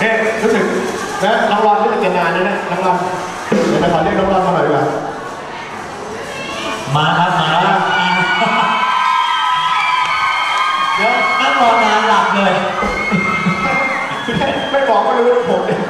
เฮ้ยรู้สึกนะน้องรอนรู้สึกจะนานนะเนี่ยน้องรอนเดี๋ยวจะขอเรียกน้องรอนมาหน่อยดีกว่ามาครับมาครับเดี๋ยวนั่งรอนานหลับเลย ไม่บอกก็รู้ว่าผมเนี่ย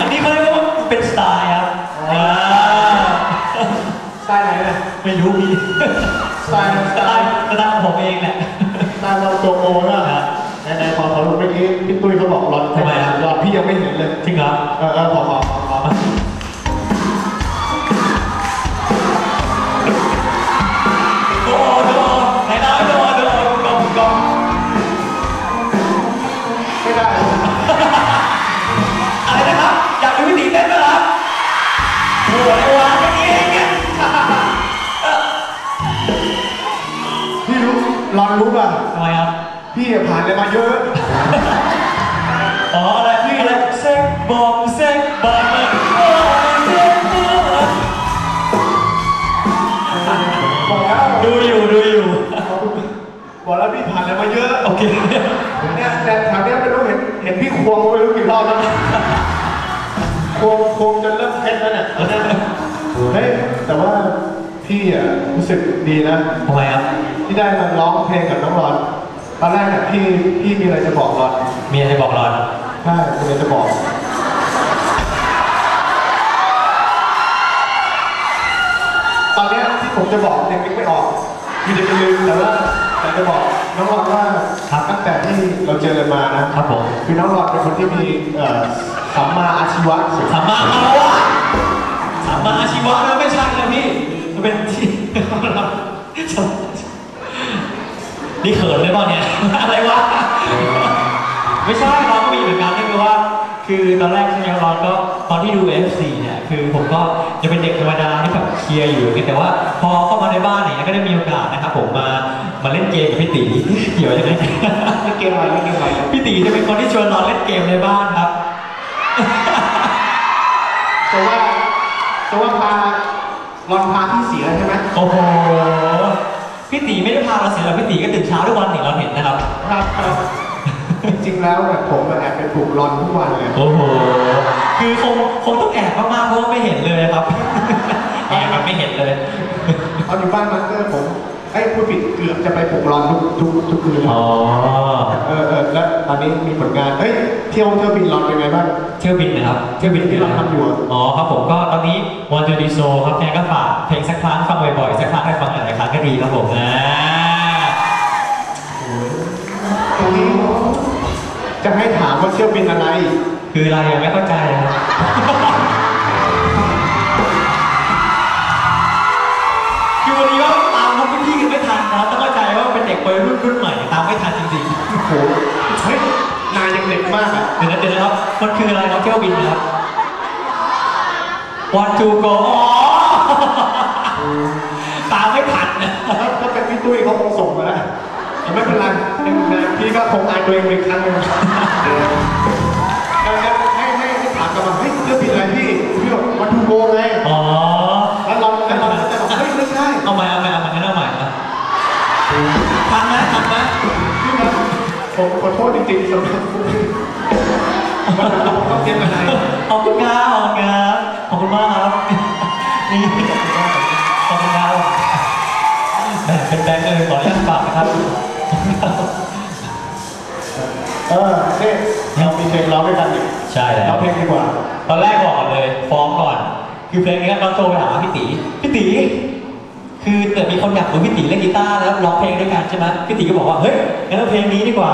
อันนี้เขาเรียกว่าเป็นสไตล์ครับอ่าสไตล์ไหนเนี่ยไม่รู้พี่สไตล์สไตล์ล์สไตล์ของผมเองแหละ นเลยจริงเหรอเออเออขอขอขอขอโดโดไหนนะโดโดกองกองไม่ได้อะไรนะครับ อยากดูพี่ตีเต้นไหมครับโอ้โหไอ้วานเมื่อกี้เองเนี่ยพี่รู้รอนรู้ป่ะทำไมครับ พี่ผ่านอะไรมาเยอะ บอมเซ็กบอมมันโอ้มันเซ็กบอมบอกแล้วดูอยู่ดูอยู่บอกแล้วพี่ผ่านอะไรมาเยอะโอเคเนี่ยแต่แถวเนี้ยไม่รู้เห็นเห็นพี่ควงไม่รู้กี่รอบแล้วควงควงจนเริ่มเพ็ดแล้วเนี่ยเฮ้ยแต่ว่าพี่อะรู้สึกดีนะทำไมครับที่ได้มาร้องเพลงกับน้องรอนตอนแรกเนี่ยพี่พี่มีอะไรจะบอกรอนมีอะไรบอกรอนใช่มีอะไรจะบอก ผมจะบอกยังนึกไม่ออกมีจะไปลืมแต่ว่าแต่จะบอกน้องรอนว่าตั้งแต่ที่เราเจอกันมานะครับผมคือน้องรอนเป็นคนที่มีเอ่อสัมมาอาชีวะสูงสัมมาอาวะสัมมาอาชีวะนะไม่ใช่นะพี่มันเป็นที่นี่เขินเลยเปล่าเนี่ยอะไรวะไม่ใช่เราก็มี เหมือนกันก็คือว่า คือตอนแรกใช่ไหมเราก็ตอนที่ดู F4 เนี่ยคือผมก็จะเป็นเด็กธรรมดาที่แบบเชียร์อยู่อย่างเงี้ยแต่ว่าพอเข้ามาในบ้านเนี่ยก็ได้มีโอกาสนะครับผมมามาเล่นเกมกับพี่ตีเกี่ยวยังไงเล่นเกมอะไรเล่นเกมอะไรพี่ตีจะเป็นคนที่ชวนนอนเล่นเกมในบ้านครับจะว่าจะว่าพารอนพาพี่เสียใช่ไหมโอ้โหพี่ตีไม่ได้พาเราเสียหรอกพี่ตีก็ตื่นเช้าทุกวันนี่เราเห็นนะครับครับครับ จริงๆ แล้วเนี่ยผมแอบไปปลุกรอนทุกวันเลยโอ้โห คือคงคงต้องแอบมากๆเพราะว่าไม่เห็นเลยครับ แอบแบบไม่เห็นเลย ตอนอยู่บ้านมันก็ผมไอ้ยผู้ผิดเกือบจะไปปลุกรอนทุกทุกทุกคืนเลยอ๋อ เออเออแล้วตอนนี้มีผลงานเฮ้ยเที่ยวเที่ยวบินรอนเป็นไงบ้าง เที่ยวบินนะครับ เที่ยวบินที่เราทำอยู่อะ อ๋อครับผมก็ตอนนี้วันจูดีโซครับแพงก็ฝากเพลงสักครั้งฟังบ่อยๆ สักครั้งให้ฟังหลายๆครั้งก็ดีครับผมนะ จะให้ถามว่าเที่ยวบินอะไร คืออะไรยังไม่เข้าใจครับคือวันนี้ก็ตามพวกพี่ๆกันไม่ทันนะครับต้องเข้าใจว่าเป็นเด็กวัยรุ่นรุ่นใหม่ตามไม่ทันจริงโอ้โหเฮ้ยนายยังเด็กมากอะๆเดี๋ยวนะเดี๋ยวนะครับมันคืออะไรครับเที่ยวบินนะครับ One to go อ๋อตามไม่ทัน ไม่เป็นไรหนึ่งนานพี่ก็คงอายตัวเองไปอีกครั้งหนึงแล้วให้ให้ให้ถามกลับมาเฮ้ยเที่ยวบินอะไรพี่พี่บอกวันทูโกไงอ๋อ แล้วเราแล้วเราก็จะบอกเฮ้ยไม่ใช่เอาใหม่เอาใหม่เอาใหม่งั้นเอาใหม่นะทันไหมทันไหมพี่ครับผมขอโทษจริงๆสำหรับคุณวันหลังผมต้องเตรียมอะไรขอบคุณครับขอบคุณครับขอบคุณมากครับนี่ขอบคุณครับแบ่งเป็นแบงค์เลยขออนุญาตฝากนะครับ เออนี่เรามีเพลงร้องด้วยกันอีกใช่แล้วร้องเพลงดีกว่า ตอนแรกบอกเลย ฟ้องก่อน คือเพลงนี้เราโทรไปหาพี่ตีพี่ตีคือเกิดมีคนอยากดูพี่ตีเล่นกีตาร์แล้วร้องเพลงด้วยกันใช่ไหมพี่ตีก็บอกว่าเฮ้ยงั้นเอาเพลงนี้ดีกว่า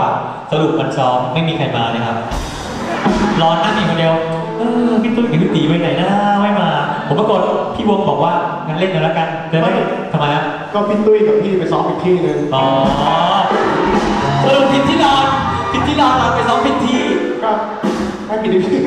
สรุปมันซ้อมไม่มีใครมาเลยครับรอนั่งอยู่คนเดียวเออพี่ตุ้ยกับพี่ตีไปไหนนะไม่มา ผมปรากฏพี่วงบอกว่างั้นเล่นกันแล้วกันเดี๋ยวไม่ทำไมครับก็พี่ตุ้ยกับพี่ไปซ้อมอีกที่หนึ่งอ๋อ